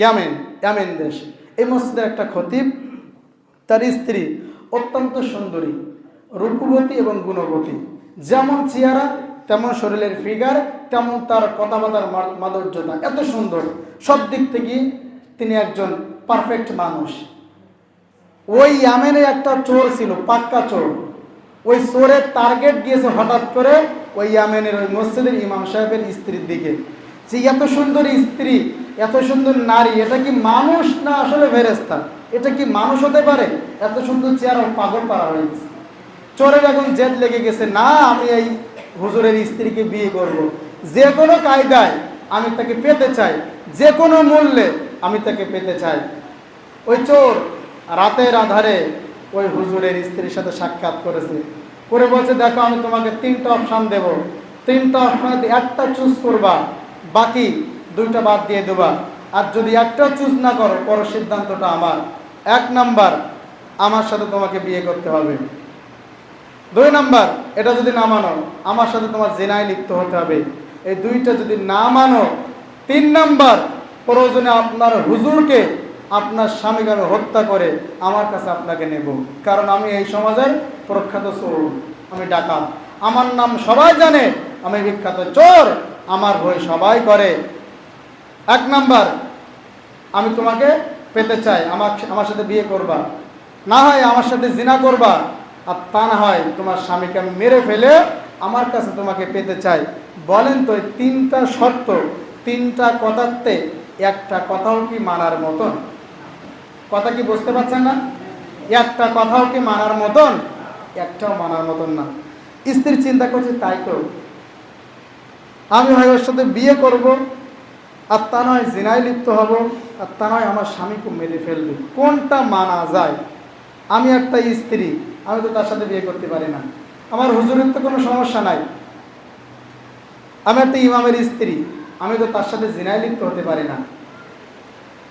ইয়ামেন ইয়ামেন দেশ। এই মসজিদের একটা খতিব, তার স্ত্রী অত্যন্ত সুন্দরী, রূপবতী এবং গুণবতী। যেমন চেহারা, তেমন শরীরের ফিগার তেমন তার কথাবার্তার মাধুর্যতা। এত সুন্দর। সব দিক থেকে তিনি একজন পারফেক্ট মানুষ। ওই ইয়ামেনে একটা চোর ছিল, পাক্কা চোর। ওই চোরের টার্গেট গিয়েছে হঠাৎ করে ওই ইয়ামেনের ওই মসজিদের ইমাম সাহেবের স্ত্রীর দিকে। যে এত সুন্দর স্ত্রী, এত সুন্দর নারী, এটা কি মানুষ না আসলে ফেরেস্তা এটা কি মানুষ হতে পারে? এত সুন্দর চেহারা পাগল পারা হয়ে গেছে। চোরের এখন জেদ লেগে গেছে, না, আমি এই হুজুরের স্ত্রীকে বিয়ে করব। যে কোনো কায়দায় আমি তাকে পেতে চাই যে কোনো মূল্যে আমি তাকে পেতে চাই। ওই চোর রাতের আধারে ওই হুজুরের স্ত্রীর সাথে সাক্ষাৎ করেছে। করে বলছে, দেখো, আমি তোমাকে তিনটা অপশান দেব। তিনটা অপশান একটা চুজ করবা। বাকি দুইটা বাদ দিয়ে দেবা। আর যদি একটা চুজ না করো পর সিদ্ধান্তটা আমার। এক নাম্বার, আমার সাথে তোমাকে বিয়ে করতে হবে। দুই নাম্বার, এটা যদি না মানো, আমার সাথে তোমার জেনায় লিপ্ত হতে হবে। এই দুইটা যদি না মানো, তিন নাম্বার, প্রয়োজনে আপনার হুজুরকে আপনার স্বামীকে হত্যা করে আমার কাছে আপনাকে নেব। কারণ আমি এই সমাজের প্রখ্যাত চোর, আমি ডাকাত। আমার নাম সবাই জানে, আমি বিখ্যাত চোর। আমার ভয় সবাই করে। এক নাম্বার, আমি তোমাকে পেতে চাই, আমার আমার সাথে বিয়ে করবা। না হয় আমার সাথে জিনা করবা, আর তা না হয় তোমার স্বামীকে আমি মেরে ফেলে আমার কাছে তোমাকে পেতে চাই। বলেন তো তিনটা শর্ত, তিনটা কথাতে একটা কথাও কি মানার মতন? কথা কি বুঝতে পারছেন না? একটা কথাও কি মানার মতন? একটাও মানার মতন না। স্ত্রী চিন্তা করছে, তাই তো। আমি হয় ওর সাথে বিয়ে করব, আর তা নয় জিনায় লিপ্ত হব, আর তা নয় আমার স্বামীকে মেরে ফেলবে। কোনটা মানা যায়? আমি একটা স্ত্রী, আমি তো তার সাথে বিয়ে করতে পারি না। আমার হুজুরের তো কোনো সমস্যা নাই। আমি একটা ইমামের স্ত্রী, আমি তো তার সাথে জিনায় লিপ্ত হতে পারি না।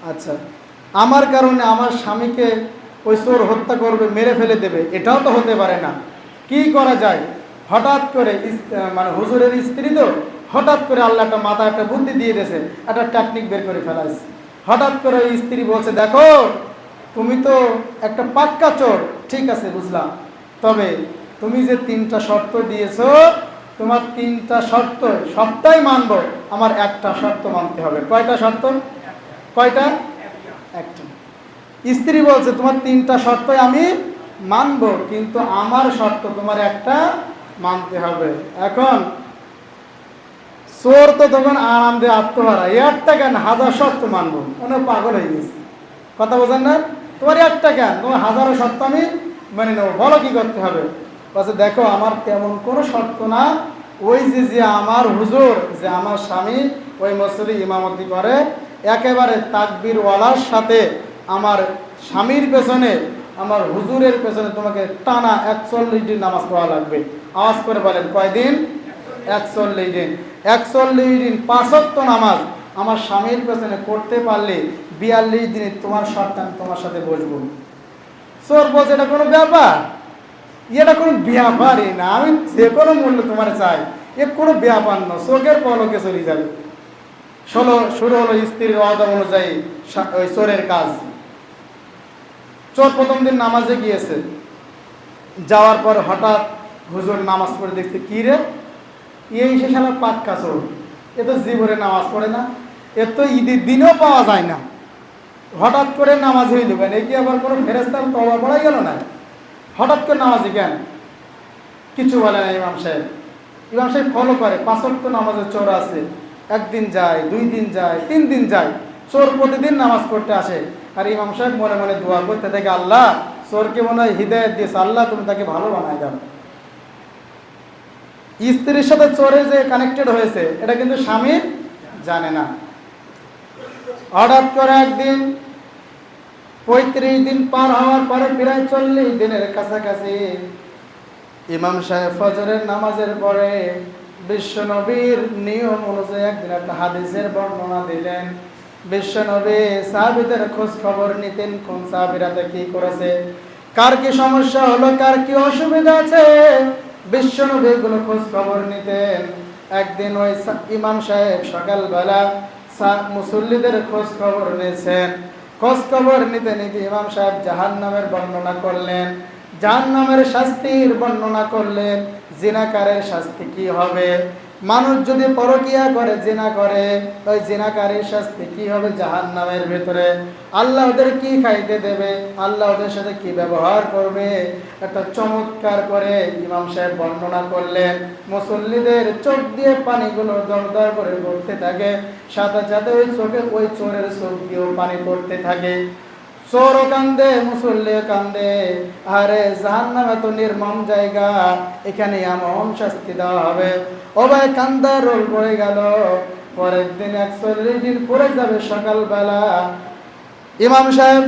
আচ্ছা আমার কারণে আমার স্বামীকে ওই চোর হত্যা করবে, মেরে ফেলে দেবে, এটাও তো হতে পারে না। কি করা যায়? হঠাৎ করে মানে হুজুরের স্ত্রী তো হঠাৎ করে আল্লাহ একটা মাথা, একটা বুদ্ধি দিয়ে দিয়েছে, একটা টেকনিক বের করে ফেলাইছে। হঠাৎ করে ওই স্ত্রী বলছে, দেখো, তুমি তো একটা পাক্কা চোর। ঠিক আছে, বুঝলাম। তবে তুমি যে তিনটা শর্ত দিয়েছ, তোমার তিনটা শর্ত সবটাই মানব। আমার একটা শর্ত মানতে হবে। কয়টা শর্ত? কয়টা? একটা। স্ত্রী বলছে, তোমার তিনটা শর্তই আমি মানব, কিন্তু আমার শর্ত তোমার একটা মানতে হবে। এখন চোর তো তখন দিয়ে আত্মহারা। একটা কেন? হাজার শর্ত মানবো। মনে হয় পাগল হয়ে গেছে। কথা বোঝেন না? তোমার একটা কেন? তোমার হাজারো শর্ত আমি মেনে নেব। বলো কি করতে হবে? বলছে, দেখো, আমার তেমন কোনো শর্ত না। ওই যে যে আমার হুজুর, যে আমার স্বামী, ওই মসজিদে ইমামতি করে, একেবারে তাকবিরওয়ালার সাথে আমার স্বামীর পেছনে, আমার হুজুরের পেছনে তোমাকে টানা একচল্লিশ দিন নামাজ পড়া লাগবে। আওয়াজ করে বলেন, কয়দিন? একচল্লিশ দিন। একচল্লিশ দিন পাঁচত্ব নামাজ আমার স্বামীর পেছনে করতে পারলে বিয়াল্লিশ দিনে তোমার সন্তান তোমার সাথে বসবো। চোর বলছে, এটা কোনো ব্যাপার? এটা কোনো ব্যাপারই না, আমি যে কোনো মূল্য তোমার চাই। এ কোনো ব্যাপার না, চোখের পলকে চলে যাবে। ষোলো, শুরু হলো স্ত্রীর অর্ডার অনুযায়ী ওই চোরের কাজ। চোর প্রথম দিন নামাজে গিয়েছে। যাওয়ার পর হঠাৎ হুজুর নামাজ পড়ে দেখতে কি রে? এই সে শালা পাক্কা চোর এ তো জীবনে নামাজ পড়ে না, এ তো ঈদের দিনেও পাওয়া যায় না। হঠাৎ করে নামাজ হয়ে দেবেন এ কি আবার কোনো ফেরেস্তার তবা পড়াই গেল না? হঠাৎ করে নামাজে কেন? কিছু বলে না ইমাম সাহেব। ইমাম সাহেব ফলো করে পাঁচক্ত নামাজের চোর আছে। একদিন যায়, দুই দিন যায়, তিন দিন যায়। চোর প্রতিদিন নামাজ পড়তে আসে। আর ইমাম সাহেব মনে মনে দোয়া করতে থাকে, আল্লাহ, চোরকে মনে হয় হৃদয়ত দিয়েছে, আল্লাহ তুমি তাকে ভালো বানাই দাও। স্ত্রীর সাথে চোরে যে কানেক্টেড হয়েছে, এটা কিন্তু স্বামী জানে না। হঠাৎ করে একদিন পঁয়ত্রিশ দিন পার হওয়ার পরে প্রায় চল্লিশ দিনের কাছাকাছি ইমাম সাহেব ফজরের নামাজের পরে বিশ্বনবীর নিয়ম অনুযায়ী একদিন একটা হাদিসের বর্ণনা দিলেন। বিশ্বনবী সাহাবিদের খোঁজ খবর নিতেন, কোন সাহাবিরাতে কি করেছে, কার কি সমস্যা হলো, কার কি অসুবিধা আছে বিশ্বনবী এগুলো খবর নিতেন। একদিন ওই ইমাম সাহেব সকালবেলা মুসল্লিদের খোঁজ খবর নিয়েছেন। খোঁজ খবর নিতে নিতে ইমাম সাহেব জাহান নামের বর্ণনা করলেন। জাহান নামের শাস্তির বর্ণনা করলেন। জিনাকারের শাস্তি কি হবে? মানুষ যদি পরকিয়া করে, জেনা করে, ওই জিনাকারের শাস্তি কি হবে? জাহান নামের ভেতরে। আল্লাহ ওদের কি খাইতে দেবে? আল্লাহ ওদের সাথে কি ব্যবহার করবে? একটা চমৎকার করে ইমাম সাহেব বর্ণনা করলেন। মুসল্লিদের চোখ দিয়ে পানিগুলো দরদর করে পড়তে থাকে, সাথে সাথে ওই চোখে, ওই চোরের চোখ দিয়েও পানি পড়তে থাকে। চোরও কান্দে, মুসল্লিও কান্দে। আরে জাহান নামে তো নির্মম জায়গা এখানে এমন শাস্তি দেওয়া হবে। ও ভাই কান্দা, রোল পড়ে গেল। পরের দিন একচল্লিশ দিন পরে যাবে সকালবেলা। ইমাম সাহেব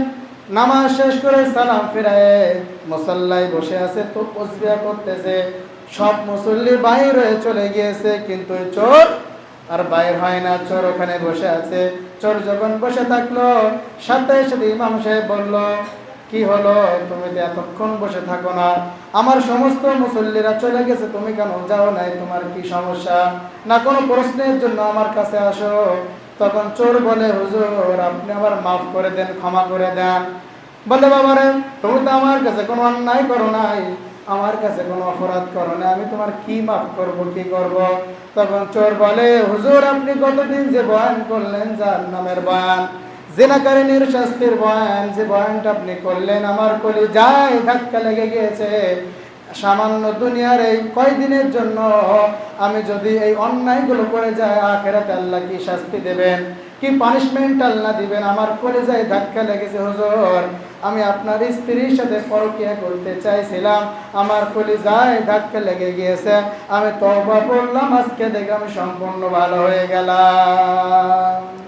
নামাজ শেষ করে সালাম ফিরায়। মুসল্লায় বসে আছে তো করতেছে। সব মুসল্লি বাইর চলে গিয়েছে, কিন্তু চোর আর বাইর হয় না, চোর ওখানে বসে আছে। চোর যখন বসে থাকল, সাথে সাথে ইমাম সাহেব বলল, কি হলো? তুমি তো এতক্ষণ বসে থাকো না। আমার সমস্ত মুসল্লিরা চলে গেছে, তুমি কেন যাও নাই? তোমার কি সমস্যা? না কোনো প্রশ্নের জন্য আমার কাছে আসো। তখন চোর বলে, হুজুর, আপনি আবার মাফ করে দেন, ক্ষমা করে দেন। বলে বাবারে, তুমি তো আমার কাছে কোনো অন্যায় করো নাই, আমার কাছে কোনো অপরাধ করো না আমি তোমার কি মাফ করব, কি করব? তখন চোর বলে, হুজুর, আপনি কতদিন যে বয়ান করলেন, যার নামের বয়ান? জেনাকারিনীর শাস্তির বয়ান, যে বয়ানটা আপনি করলেন, আমার কলি যায় ধাক্কা লেগে গিয়েছে। সামান্য দুনিয়ার এই কয়দিনের জন্য আমি যদি এই অন্যায়গুলো করে যাই, আখেরাতে আল্লাহ কি শাস্তি দেবেন? কি পানিশমেন্ট আল্লাহ দিবেন? আমার করে যায় ধাক্কা লেগেছে, হুজুর। আমি আপনার স্ত্রীর সাথে পরকিয়া করতে চাইছিলাম। আমার কলি যায় ধাক্কা লেগে গিয়েছে। আমি তবা বললাম আজকে দেখে আমি সম্পূর্ণ ভালো হয়ে গেলাম।